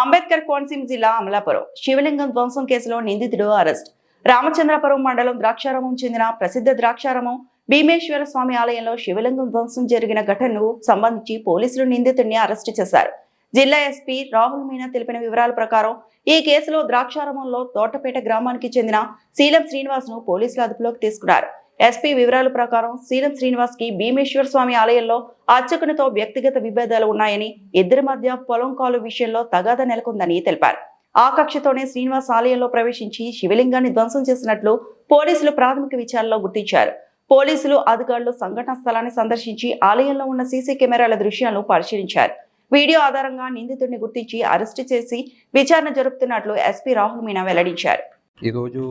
అంబేద్కర్ కోనసీమ జిల్లా అమలాపురం. శివలింగం ధ్వంసం కేసులో నిందితుడు అరెస్ట్. రామచంద్రపురం మండలం ద్రాక్షారామం చెందిన ప్రసిద్ధ ద్రాక్షారామం భీమేశ్వర స్వామి ఆలయంలో శివలింగం ధ్వంసం జరిగిన ఘటనకు సంబంధించి పోలీసులు నిందితుడిని అరెస్టు చేశారు. జిల్లా ఎస్పీ రాహుల్ మీనా తెలిపిన వివరాల ప్రకారం ఈ కేసులో ద్రాక్షారామంలో తోటపేట గ్రామానికి చెందిన శీలం శ్రీనివాస్ను పోలీసులు అదుపులోకి తీసుకున్నారు. ఎస్పీ వివరాల ప్రకారం సీరం శ్రీనివాస్కి భీమేశ్వర స్వామి ఆలయంలో అర్చకునితో వ్యక్తిగత విభేదాలు ఉన్నాయని ఇద్దరి మధ్య పొలం కాలు విషయంలో తగాద నెలకొందని తెలిపారు. ఆ కక్షతోనే శ్రీనివాస్ ఆలయంలో ప్రవేశించి శివలింగాన్ని ధ్వంసం చేసినట్లు పోలీసులు ప్రాథమిక విచారణలో గుర్తించారు. పోలీసులు అధికారులు సంఘటన స్థలాన్ని సందర్శించి ఆలయంలో ఉన్న సీసీ కెమెరాల దృశ్యాలను పరిశీలించారు. వీడియో ఆధారంగా నిందితుడిని గుర్తించి అరెస్టు చేసి విచారణ జరుపుతున్నట్లు ఎస్పీ రాహుల్ మీనా వెల్లడించారు. ఈరోజు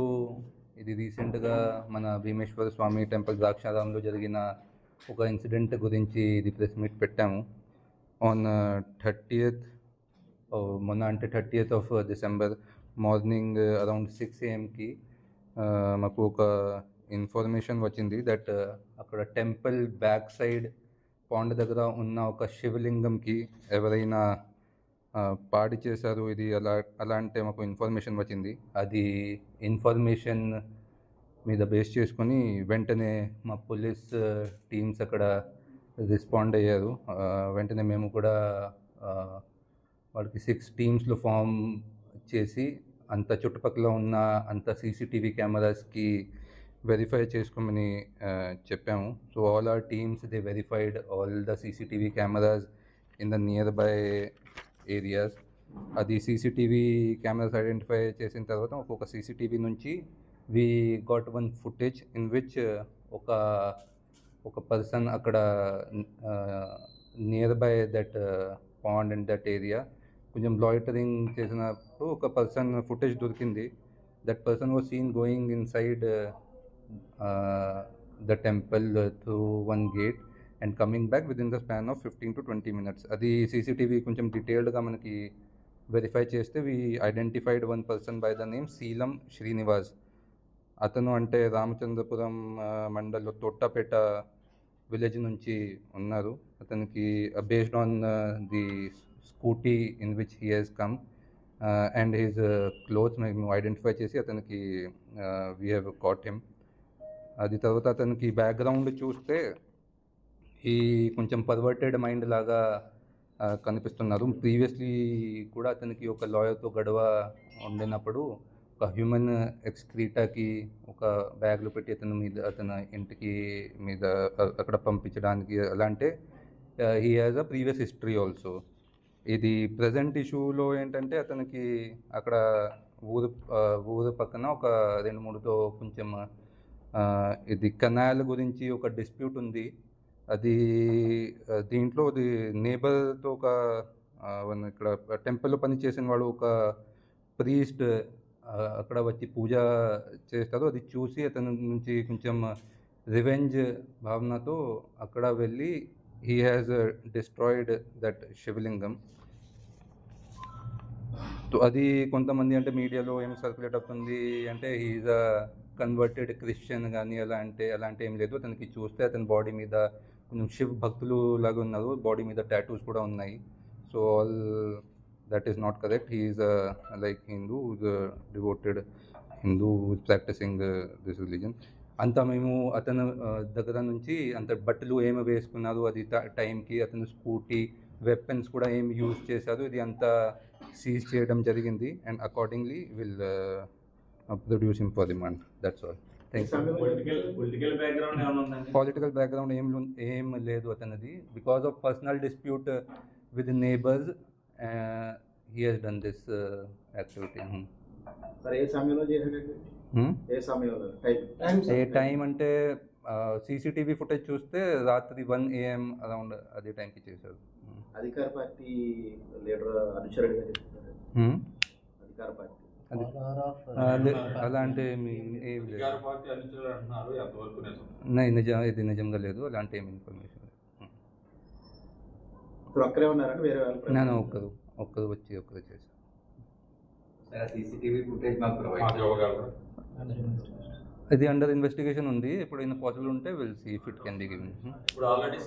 ఇది రీసెంట్గా మన భీమేశ్వర స్వామి టెంపుల్ ద్రాక్షారామంలో జరిగిన ఒక ఇన్సిడెంట్ గురించి ఇది ప్రెస్ మీట్ పెట్టాము. ఆన్ థర్టీయత్ మొన్న అంటే thirtieth of December morning around six ఏఎంకి మాకు ఒక ఇన్ఫర్మేషన్ వచ్చింది దట్ అక్కడ టెంపుల్ బ్యాక్ సైడ్ పాండ్ దగ్గర ఉన్న ఒక శివలింగంకి ఎవరైనా పాడి చేశారు. ఇది అలా అలా అంటే మాకు ఇన్ఫర్మేషన్ వచ్చింది. అది ఇన్ఫర్మేషన్ మీద బేస్ చేసుకొని వెంటనే మా పోలీస్ టీమ్స్ అక్కడ రెస్పాండ్ అయ్యారు. వెంటనే మేము కూడా వాళ్ళకి సిక్స్ టీమ్స్లో ఫామ్ చేసి అంత చుట్టుపక్కల ఉన్న అంత సీసీటీవీ కెమెరాస్కి వెరిఫై చేసుకోమని చెప్పాము. So all our teams they verified all the CCTV cameras in the near by areas అది సీసీటీవీ కెమెరాస్ ఐడెంటిఫై చేసిన తర్వాత ఒక్కొక్క సీసీటీవీ నుంచి we got one footage in which ఒక ఒక పర్సన్ అక్కడ near by that pond and that area కొంచెం loitering చేసినప్పుడు ఒక పర్సన్ ఫుటేజ్ దొరికింది. That person was seen going inside the temple through one gate and coming back within the span of fifteen to twenty minutes అది CCTV కొంచెం డీటెయిల్డ్గా మనకి verify చేస్తే we identified one person by the name Seelam Srinivas అతను అంటే రామచంద్రపురం మండల్లో Tottapeta village నుంచి ఉన్నారు. అతనికి based on the scooty in which he has come and his clothes మేము ఐడెంటిఫై చేసి అతనికి వీ హ్యావ్ కాట్ హిమ్ అది తర్వాత అతనికి బ్యాక్గ్రౌండ్ చూస్తే ఈ కొంచెం పర్వర్టెడ్ మైండ్ లాగా కనిపిస్తున్నారు. ప్రీవియస్లీ కూడా అతనికి ఒక లాయర్తో గడవ ఉండినప్పుడు ఒక హ్యూమన్ ఎక్స్క్రీటాకి ఒక బ్యాగ్లో పెట్టి అతను మీద అతని ఇంటికి మీద అక్కడ పంపించడానికి అలా అంటే he has a previous history also ఇది ప్రజెంట్ ఇష్యూలో ఏంటంటే అతనికి అక్కడ ఊరు ఊరు పక్కన ఒక రెండు మూడుతో కొంచెం ఇది కెనాల్ గురించి ఒక డిస్ప్యూట్ ఉంది. అది దీంట్లో అది నేబర్తో ఒక ఇక్కడ టెంపుల్లో పని చేసిన వాడు ఒక ప్రీస్ట్ అక్కడ వచ్చి పూజ చేస్తారు అది చూసి అతని నుంచి కొంచెం రివెంజ్ భావనతో అక్కడ వెళ్ళి హీ హ్యాజ్ డిస్ట్రాయిడ్ దట్ శివలింగం. అది కొంతమంది అంటే మీడియాలో ఏం సర్క్యులేట్ అవుతుంది అంటే హీజ్ అ కన్వర్టెడ్ క్రిస్టియన్ కానీ అలా అంటే అలాంటి ఏం లేదు. అతనికి చూస్తే అతని బాడీ మీద కొంచెం శివ్ భక్తులు లాగా ఉన్నారు బాడీ మీద టాటూస్ కూడా ఉన్నాయి. So all that is not correct. He's uh, like Hindu uh, devoted Hindu practising uh, this religion అంతా మేము అతను దగ్గర నుంచి అంత బట్టలు ఏమి వేసుకున్నారు అది టైంకి అతను స్కూటీ వెపన్స్ కూడా ఏమి యూజ్ చేశారు ఇది అంతా సీజ్ చేయడం జరిగింది. And accordingly will produce him for remand that's all. Political political background ఏం ఏం లేదు అతనిది. Because of personal dispute with neighbours he has done this activity sir ఏ సమయంలో చేశాడండి? ఏ సమయంలో? టైం ఏ టైం అంటే సీసీటీవీ ఫుటేజ్ చూస్తే రాత్రి వన్ ఏఎం అరౌండ్ అదే టైంకి చేశారు అధికార పార్టీ లీడర్ చెప్తున్నారు Hmm? అధికార పార్టీ. అది అదే అలాంటి ఏమి ఏం లేదు. నిజం. ఇది నిజంగా లేదు అలాంటి ఏమి ఇన్ఫర్మేషన్ లేదు. నేను ఒక్కరు ఒక్కరు వచ్చి ఒక్కరు ఇవ్వగలరా ఇది అండర్ ఇన్వెస్టిగేషన్ ఉంది ఇప్పుడు పాసిబుల్ ఉంటే will see if it can be given ఇప్పుడు ఆల్రెడీ